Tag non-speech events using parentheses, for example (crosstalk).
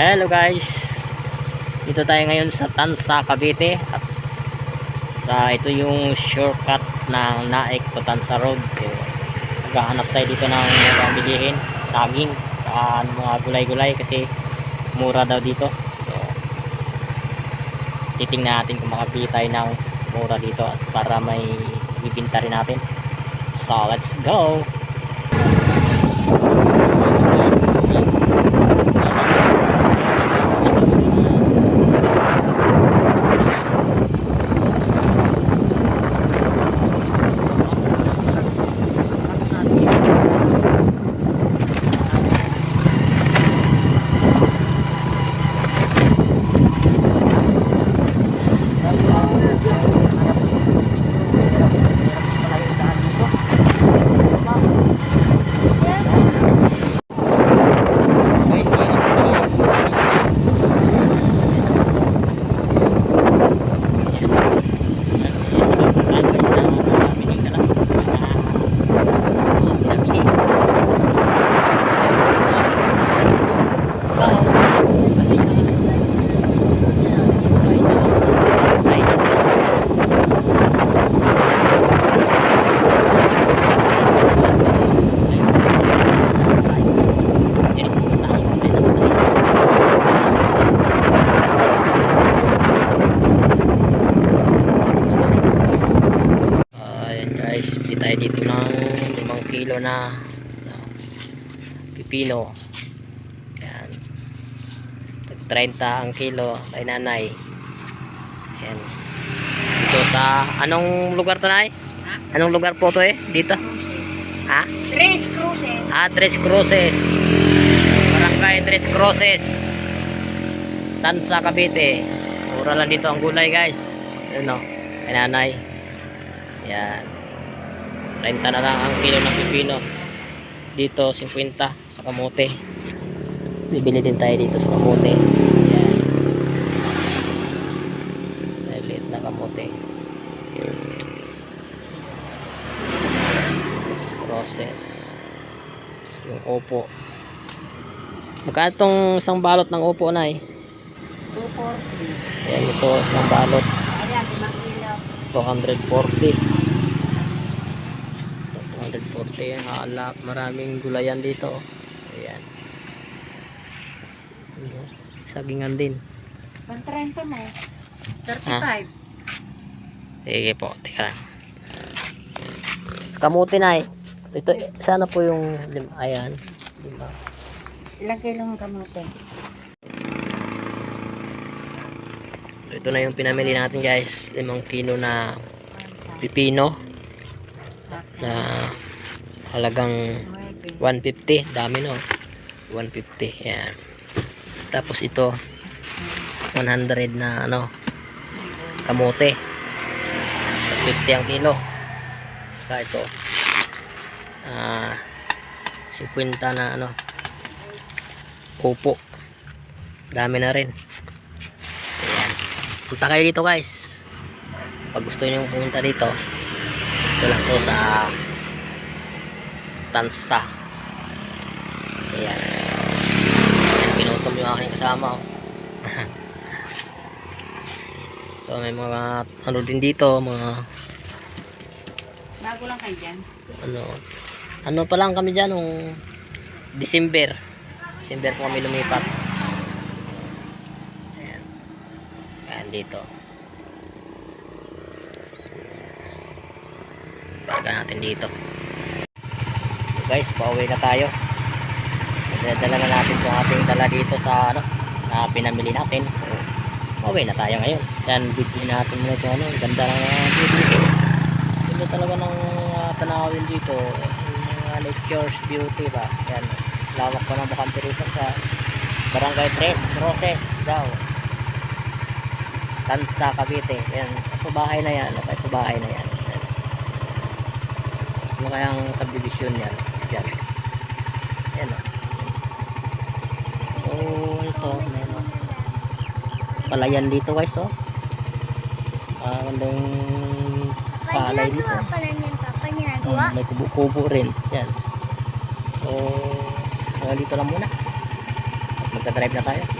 Hello guys. Dito tayo ngayon sa Tansa, Cavite. At sa ito yung shortcut ng Naik to Tansa Road. So, maghahanap tayo dito ng mga bilihin, saging, saka mga gulay-gulay kasi mura daw dito. So, titingnan natin kung makabili tayo ng mura dito at para may bibinta rin natin. So, let's go! Ayan guys, bili tayo dito ng 5 kilo na pipino. Ayan. Tag 30 ang kilo kay nanay. Ayan. Dito sa, anong lugar to nay? Anong lugar po to eh? Dito? Ha? Tres cruces. Ah, Tres Cruces. Barangay Tres Cruces. Tansa, Cavite. Mura lang dito ang gulay, guys. Ano, kay nanay. Yan. 30 na lang ang kilo ng pipino. Dito, 50 sa kamote. Bibili din tayo dito sa kamote. Yan. Maliit na kamote. Tres Cruces yung opo magkano tong isang balot ng opo na eh 240. ayan ito isang balot Ayan, 5 kilo. 240 240 yan hala maraming gulayan dito ayan. Ano, sagingan din. Pang 30 mo. Ah. 35. sige po teka lang. Kamuti na eh ito sana po yung lim ayan lima Ilang kilo ang kamote? ito na yung pinamili natin guys. 5 kilo na pipino. Na halagang 150 dami no? 150 yan. Tapos ito 100 na ano kamote. 50 ang kilo. Saka ito ah 50 na ano upo. Dami na rin. Ayan. Punta kayo dito guys. Pag gusto nyo pumunta dito ito lang to sa Tansa ayan. Ayan pinutom yung aking kasama oh. (laughs) ito may mga ano din dito mga Bago lang kayo dyan. ano ano pa lang kami dyan nung December. December po kami lumipat. Ayan. Ayan dito. Parga natin dito. so guys pauwi na tayo. Dala na natin itong ating dala dito sa ano na pinamili natin. So pauwi na tayo ngayon. Yan video natin muna ito ano ganda ng uh, video ganda talaga ng uh, tanawin dito. Yung mga nature's beauty ba? Yan. Lawak pa ng bakante rito sa barangay Tres Crosses daw. Tansa Cavite. Yan ito bahay na yan. Ito bahay na yan. Yan. ano kayang subdivision yan yan yan o so ito may ano palayan dito guys oh ah gandang palay dito Hmm, may kubo-kubo rin. Yan. So, hanggang dito lang muna. At magta-drive na tayo.